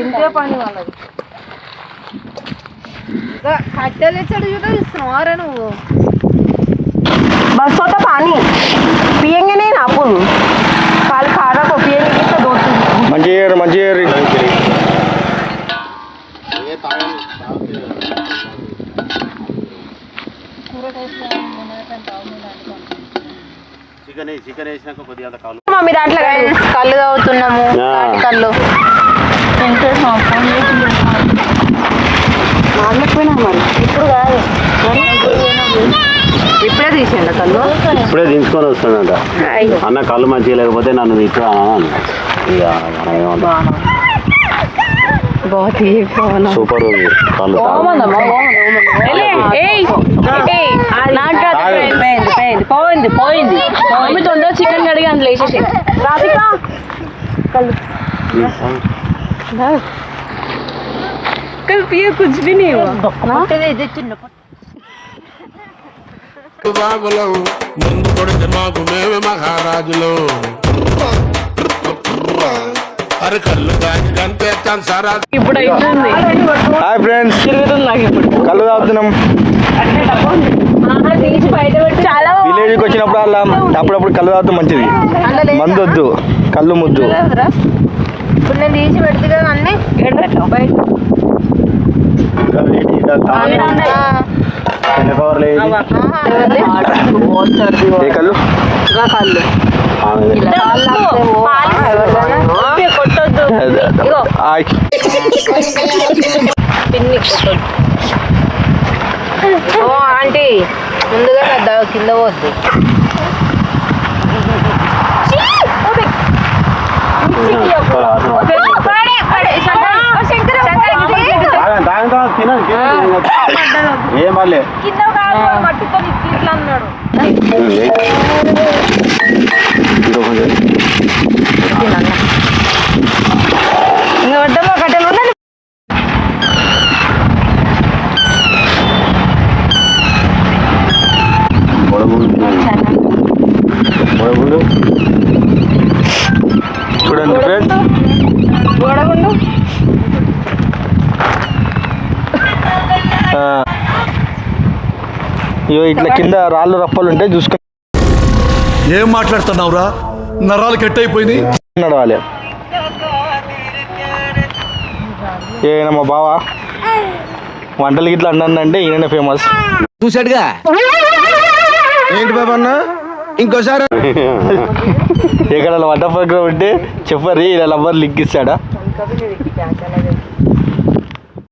ఇంతే పని వాళ్ళది ఇంకా కట్టెలు ఇచ్చాడు చూడ ఇస్తున్నావారా నువ్వు बस होता पानी पियेंगे नहीं ना अपन काल खाना को पियेंगे कितना दो तीन మంచి ఏరు మంచి ఏరు చికెన్ చికెన్ వేసినాక కొద్దిగా అంత దాంట్లో కళ్ళు. తాగుతున్నాము కళ్ళు ఇప్పుడే తీసుకొని కళ్ళు వస్తుందంట అన్న కళ్ళు మంచిగా లేకపోతే నన్ను తిట్టా సూపర్ ఉంది. తాగు. పోయింది పోయింది పోయింది మమ్మీ తొందర చికెన్ కడిగి అందులో వేసేసి రాధిక कल पिए कुछ भी नहीं हुआ ఇది చిన్న రాగులం ముందు కొడితే మాకు మేమే మహారాజులు అరే కళ్ళు దాని కనిపెట్టాను సారా ఇప్పుడు అవుతుంది హాయ్ ఫ్రెండ్స్ తిరుగుతుంది నాకు ఇప్పుడు కళ్ళు తాగుతున్నాం తీసి బయట పెట్టి చాలా విలేజ్కి వచ్చినప్పుడు అలా అప్పుడప్పుడు కళ్ళు తాగితే మంచిది. మందు వద్దు కళ్ళు ముద్దు. కదరా ఇప్పుడు నేను తీసి పెడుతుంది కదా అన్ని. బయట. ఏ కళ్ళు? కళ్ళు. కొట్టొద్దు. ఇగో ఆయ్. పిన్ని. కొట్టొద్దు ఓ ఆంటీ. ముందుగా నా కింద పోద్దు. ఏం వాళ్ళే ఇగో ఇట్లా కింద రాళ్ళు రప్పలు ఉంటాయి చూసుకుని ఏం మాట్లాడుతున్నావురా? నరాలు కట్ అయిపోయింది నడవాలి. ఈయన మా బావ? వంటలకి ఇట్లా అన్నందంటే ఈయన ఫేమస్ చూశాడుగా? ఏంటి బాబా అన్న? ఇంకోసారి ఎక్కడ వంట ప్రోగ్రామ్ ఉంటే చెప్పరి ఇలా లవ్వర్ లింక్ ఇస్తాడా?